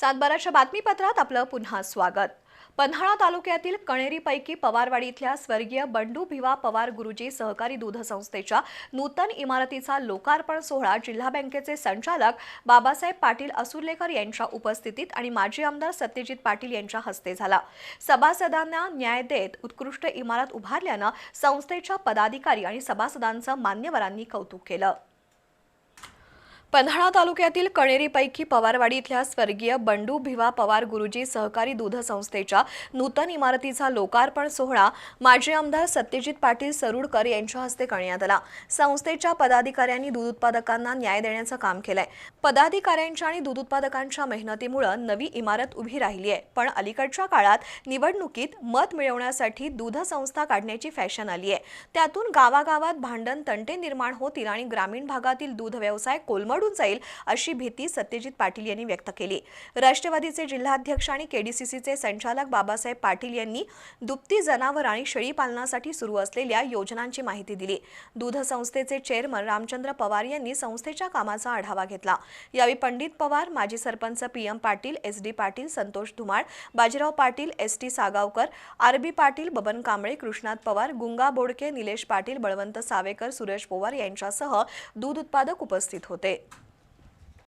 सातबाराच्या बातमीपत्रात आपलं पुन्हा स्वागत. पन्हाळा तालुक्यातील कणेरीपैकी पवारवाडी इथल्या स्वर्गीय बंडू भिवा पवार गुरुजी सहकारी दूध संस्थेच्या नूतन इमारतीचा लोकार्पण सोहळा जिल्हा बँकेचे संचालक बाबासाहेब पाटील असुर्लेकर यांच्या उपस्थितीत आणि माजी आमदार सत्यजित पाटील यांच्या हस्ते झाला. सभासदांना न्याय देत उत्कृष्ट इमारत उभारल्यानं संस्थेच्या पदाधिकारी आणि सभासदांचं मान्यवरांनी कौतुक केलं. पन्हाळा तालुक्यातील कणेरीपैकी पवारवाडी इथल्या स्वर्गीय बंडू भिवा पवार गुरुजी सहकारी दूध संस्थेच्या नूतन इमारतीचा लोकार्पण सोहळा माजी आमदार सत्यजित पाटील सरुडकर यांच्या हस्ते करण्यात आला. संस्थेच्या पदाधिकाऱ्यांनी दूध उत्पादकांना न्याय देण्याचं काम केलंय. पदाधिकाऱ्यांच्या आणि दूध उत्पादकांच्या मेहनतीमुळे नवी इमारत उभी राहिली आहे. पण अलीकडच्या काळात निवडणुकीत मत मिळवण्यासाठी दूध संस्था काढण्याची फॅशन आली आहे. त्यातून गावागावात भांडण तंटे निर्माण होतील आणि ग्रामीण भागातील दूध व्यवसाय कोलमडून जाईल अशी भीती सत्यजित पाटील यांनी व्यक्त केली. राष्ट्रवादीचे जिल्हाध्यक्ष आणि केडीसीसीचे संचालक बाबासाहेब पाटील यांनी दुभती जनावर आणि शेळी पालनासाठी सुरू असलेल्या योजनांची माहिती दिली. दूध संस्थेचे चेअरमन रामचंद्र पवार यांनी संस्थेच्या कामाचा आढावा घेतला. यावेळी पंडित पवार माजी sarpanch P M Patil S D Patil Santosh Dhumal Bajirao Patil S T Sagavkar R B Patil Baban Kamble Krishnat Pawar Gunga Bodke Nilesh Patil Balwant Savekar Suresh Pawar यांच्यासह दूध उत्पादक उपस्थित होते.